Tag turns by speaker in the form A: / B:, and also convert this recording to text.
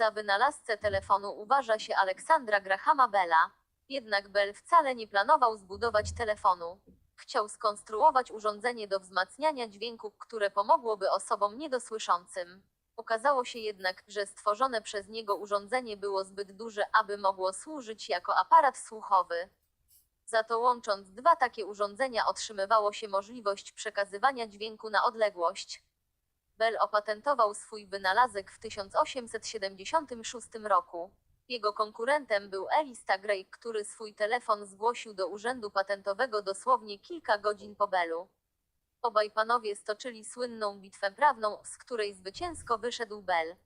A: Za wynalazcę telefonu uważa się Aleksandra Grahama Bella. Jednak Bell wcale nie planował zbudować telefonu. Chciał skonstruować urządzenie do wzmacniania dźwięku, które pomogłoby osobom niedosłyszącym. Okazało się jednak, że stworzone przez niego urządzenie było zbyt duże, aby mogło służyć jako aparat słuchowy. Za to łącząc dwa takie urządzenia otrzymywało się możliwość przekazywania dźwięku na odległość. Bell opatentował swój wynalazek w 1876 roku. Jego konkurentem był Elista Gray, który swój telefon zgłosił do urzędu patentowego dosłownie kilka godzin po Bellu. Obaj panowie stoczyli słynną bitwę prawną, z której zwycięsko wyszedł Bell.